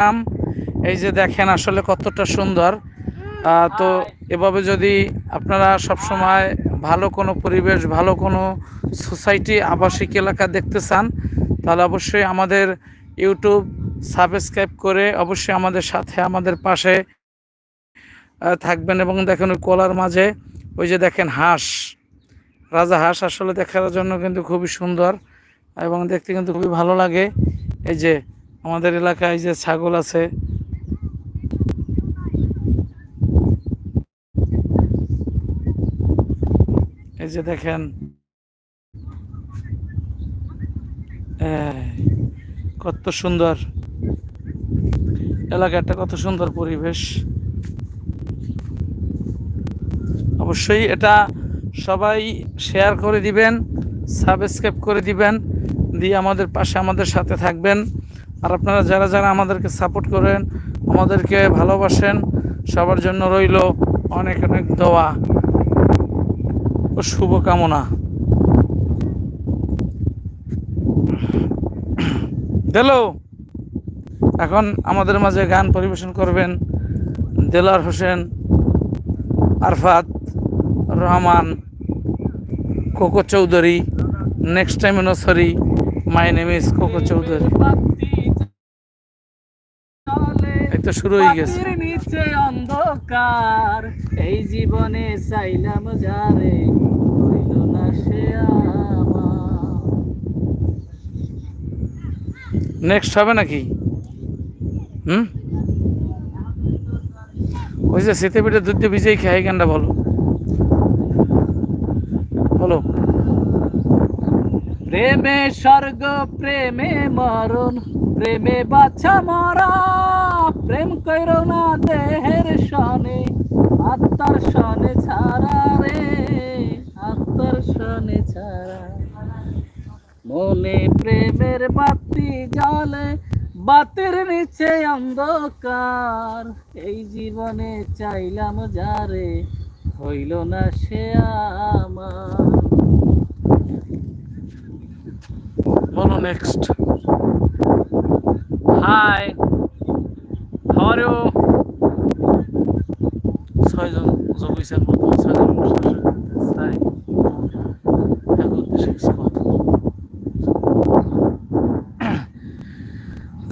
গ্রাম এই যে দেখেন আসলে কতটা সুন্দর। তো এভাবে যদি আপনারা সব সময় ভালো কোনো পরিবেশ, ভালো কোনো সোসাইটি, আবাসিক এলাকা দেখতে চান, তাহলে অবশ্যই আমাদের ইউটিউব সাবস্ক্রাইব করে অবশ্যই আমাদের সাথে আমাদের পাশে থাকবেন এবং দেখেন ওই কলার মাঝে ওই যে দেখেন হাঁস, রাজা হাঁস আসলে দেখার জন্য কিন্তু খুবই সুন্দর এবং দেখতে কিন্তু খুবই ভালো লাগে। এই যে আমাদের এলাকায় যে ছাগল আছে। এই যে দেখেন। কত সুন্দর। এলাকাটা কত সুন্দর পরিবেশ। অবশ্যই এটা সবাই শেয়ার করে দিবেন সাবস্ক্রাইব করে দিবেন, দিয়ে আমাদের পাশে আমাদের সাথে থাকবেন। আর আপনারা যারা যারা আমাদেরকে সাপোর্ট করেন, আমাদেরকে ভালোবাসেন, সবার জন্য রইল অনেক অনেক দোয়া ও শুভকামনা। দেলো, এখন আমাদের মাঝে গান পরিবেশন করবেন Delar Hossain, Arafat, Rahman, Koko Chowdhury next time sorry my name is Koko Chowdhury. এই তো শুরু হয়ে গেছে। নিচে অন্ধকার। এই জীবনে চাইলাম যারে হইল না সে নেক্সট হবে নাকি? হুম? ওই যে শীতে পিঠে দুধ দিয়ে ভিজেই খাই গানটা বলো। প্রেমে স্বর্গ, প্রেমে মরণ, প্রেমে বাছা মরা। প্রেম কইর না দেহের সনে, আত্মার সনে ছাড়া রে, আত্মার সনে ছাড়া। মনে প্রেমের বাতি জ্বলে, বাতির নিচে অন্ধকার। এই জীবনে চাইলাম যারে হইল না সে আমার। বলো নেক্সট হাই ইউ ছয়জন ছয়জন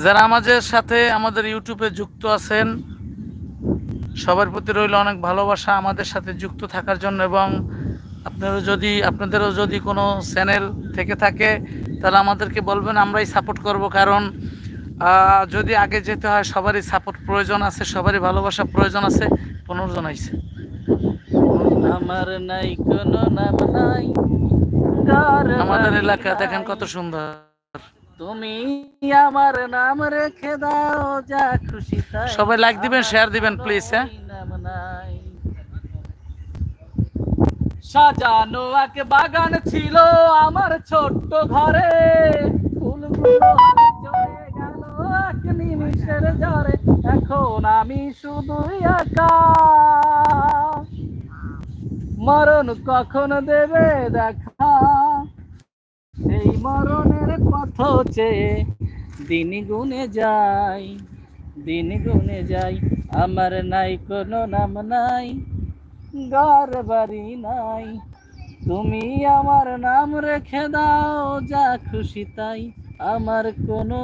যারা আমাদের সাথে আমাদের ইউটিউবে যুক্ত আছেন, সবার প্রতি রইল অনেক ভালোবাসা আমাদের সাথে যুক্ত থাকার জন্য এবং আপনারা যদি, আপনাদেরও যদি কোনো চ্যানেল থেকে থাকে তাহলে আমাদেরকে বলবেন আমরাই সাপোর্ট করব। কারণ যদি আগে যেতে হয় সবারই সাপোর্ট প্রয়োজন আছে সবারই ভালোবাসা প্রয়োজন আছে। পনেরো জন আইছে আমার নাই কোনো নাম নাই আমাদের এলাকা দেখেন কত সুন্দর। তুমি আমার নাম রেখে দাও যা খুশি সবাই লাইক দিবেন, শেয়ার দিবেন, প্লিজ হ্যাঁ? নাম নাই। সাজানো এক বাগান ছিল আমার ছোট্ট ঘরে। ফুলগুলো এক নিমিষের ঝরে এখন আমি শুধুই মরণ কখন দেবে দেখা? সেই মরণের পথ চেয়ে দিন গুনে যাই, দিন গুনে যাই। আমার নাই, কোনো নাম নাই। ঘর বাড়ি নাই। তুমি আমার নাম রেখে দাও যা খুশি তাই। আমার কোনো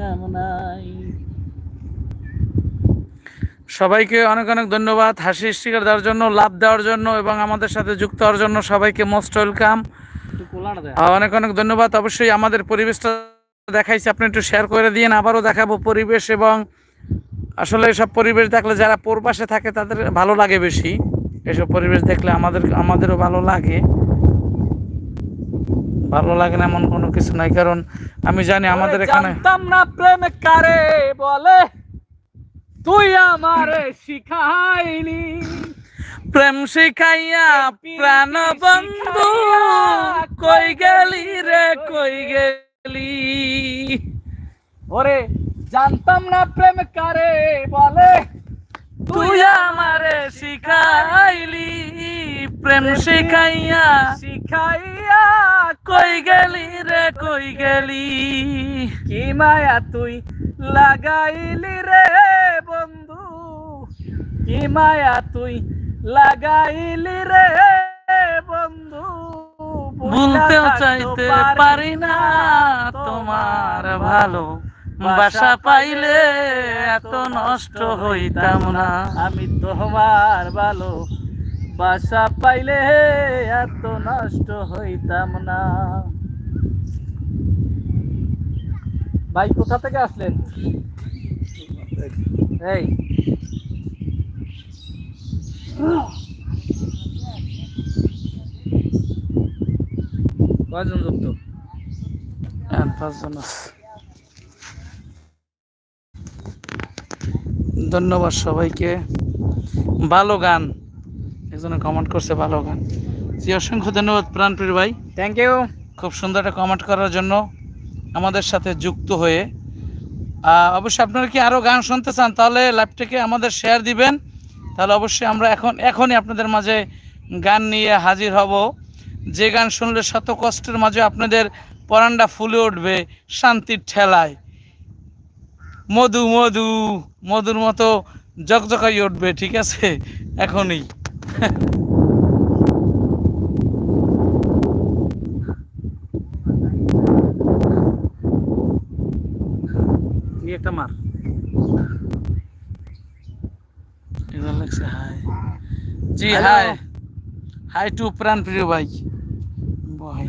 নাম নাই। সবাইকে অনেক অনেক ধন্যবাদ হাসি স্টিকার দেওয়ার জন্য লাভ দেওয়ার জন্য এবং আমাদের সাথে যুক্ত হওয়ার জন্য সবাইকে মোস্ট ওয়েলকাম। দেয় অনেক অনেক ধন্যবাদ। অবশ্যই আমাদের পরিবেশটা দেখাইছি আপনি একটু শেয়ার করে দিন আবারও দেখাবো পরিবেশ এবং আসলে এসব পরিবেশ দেখলে যারা পূর্বাসে থাকে তাদের ভালো লাগে বেশি। এসব পরিবেশ দেখলে আমাদের আমাদেরও ভালো লাগে। ভালো লাগে না এমন কোনো কিছু নাই কারণ আমি জানি আমাদের এখানে জানতাম না প্রেম কারে বলে তুই আমারে শিখাইলি। প্রেম শিখাইয়া প্রাণ বন্ধু কই গেলি রে কই গেলি? ওরে জানতাম না প্রেম কারে বলে। তুই আমারে শিখাইলি প্রেম শিখাইয়া। শিখাইয়া কই গেলি রে কই গেলি? কি মায়া তুই লাগাইলি রে বন্ধু? কি মায়া তুই লাগাইলি রে বন্ধু? ভুলতেও চাইতে পারি না তোমার ভালো। বাসা পাইলে এত নষ্ট হইতাম না। আমি তোমার ভালো। বাসা পাইলে এত নষ্ট হইতাম না। ভাই কোথা থেকে আসলেন? এই। কয়জন যুক্ত? হ্যাঁ, পাঁচজন আছে। ধন্যবাদ সবাইকে। ভালো গান। একজনে কমেন্ট করছে ভালো গান। জি অসংখ্য ধন্যবাদ প্রাণপ্রিয় ভাই। থ্যাংক ইউ খুব সুন্দর একটা কমেন্ট করার জন্য আমাদের সাথে যুক্ত হয়ে। অবশ্যই আপনারা কি আরও গান শুনতে চান তাহলে লাইভটাকে আমাদের শেয়ার দিবেন। তাহলে অবশ্যই আমরা এখন এখনই আপনাদের মাঝে গান নিয়ে হাজির হব। যে গান শুনলে শত কষ্টের মাঝে আপনাদের পরান্ডা ফুলে উঠবে শান্তির ঠেলায়। মধু মধু মধুর মতো জকজকাই উঠবে ঠিক আছে? এখনই। এই একটা মার। লাগছে hi ji. Hi hi to প্রাণ প্রিয় ভাই। বহাই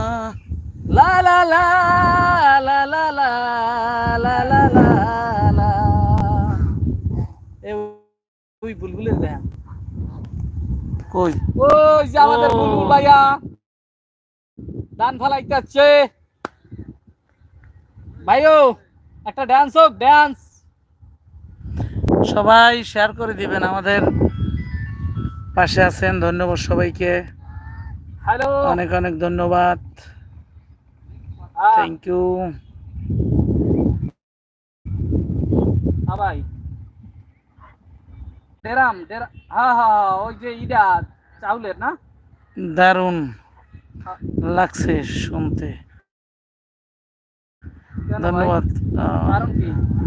লা লা লা লা লা লা লা লা লা লা এ ওই বুলবুলের গান কই? ওই যে আমাদের। বুলবুল ভাইয়া। ডান ফালাইতে যাচ্ছে। ভাইও একটা ডান্স হোক ডান্স সবাই শেয়ার করে দিবেন আমাদের পাশে আছেন ধন্যবাদ সবাইকে। হ্যালো অনেক অনেক ধন্যবাদ। থ্যাংক ইউ ভাই। ডেরাম ডেরা হ্যাঁ হ্যাঁ হ্যাঁ, ওই যে ইটা চাউলের না? দারুণ লাগছে শুনতে। ধন্যবাদ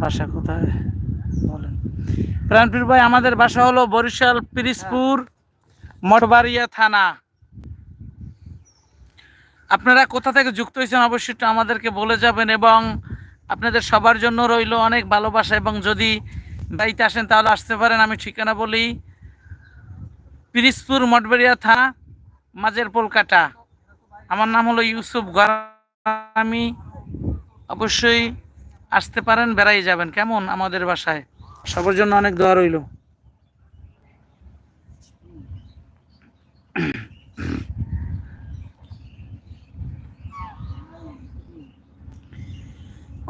বাসা কোথায়? বলেন। প্রাণপ্রিয় ভাই আমাদের বাসা হলো বরিশাল পিরিজপুর মঠবাড়িয়া থানা। আপনারা কোথা থেকে যুক্ত হয়েছেন অবশ্যই আমাদেরকে বলে যাবেন এবং আপনাদের সবার জন্য রইল অনেক ভালোবাসা এবং যদি বাড়িতে আসেন তাহলে আসতে পারেন, আমি ঠিকানা বলি। পিরিজপুর মঠবাড়িয়া থা, মাঝের পোলকাটা। আমার নাম হলো ইউসুফ গরামি অবশ্যই আসতে পারেন, বেড়াই যাবেন। কেমন আমাদের বাসায়? সবার জন্য অনেক দোয়া রইল।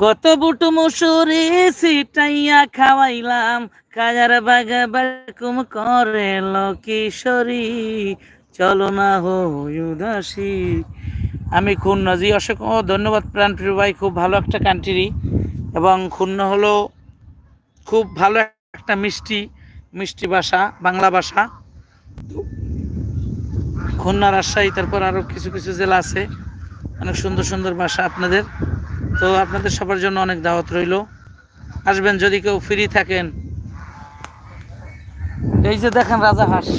কত বুটু মুসুরি সিটাইয়া খাওয়াইলাম কাজার বাগা বাকুম করে কিশোরী চলো না হো উদাসী। আমি খুলনা জি অসংখ্য ধন্যবাদ প্রাণপ্রিয় ভাই, খুব ভালো একটা কান্ট্রি এবং খুলনা হলো খুব ভালো একটা মিষ্টি মিষ্টি ভাষা, বাংলা ভাষা। খুলনা রাজশাহী, তারপর আরও কিছু কিছু জেলা আছে। অনেক সুন্দর সুন্দর ভাষা আপনাদের। তো আপনাদের সবার জন্য অনেক দাওয়াত রইল। আসবেন যদি কেউ ফ্রি থাকেন। এই যে দেখেন রাজা হাঁস।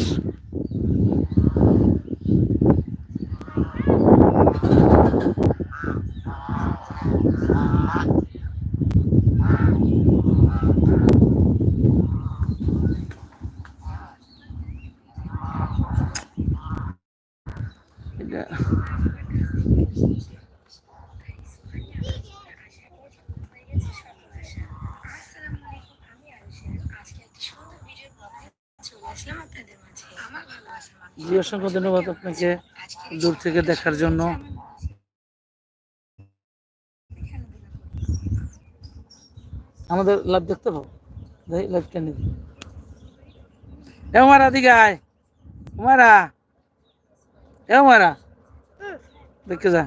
এটা আসসালামু আলাইকুম আমি আরুষা আজকে একটা সুন্দর ভিডিও ব্লগে চলে আসলাম আপনাদের মাঝে আমার ভালোবাসার মানুষ জি, অসংখ্য ধন্যবাদ আপনাকে দূর থেকে দেখার জন্য। আমাদের লাইভ দেখতে পাবো। লাইভ কেন এ মারা দিকে আয়। মারা এ মারা দেখে যা।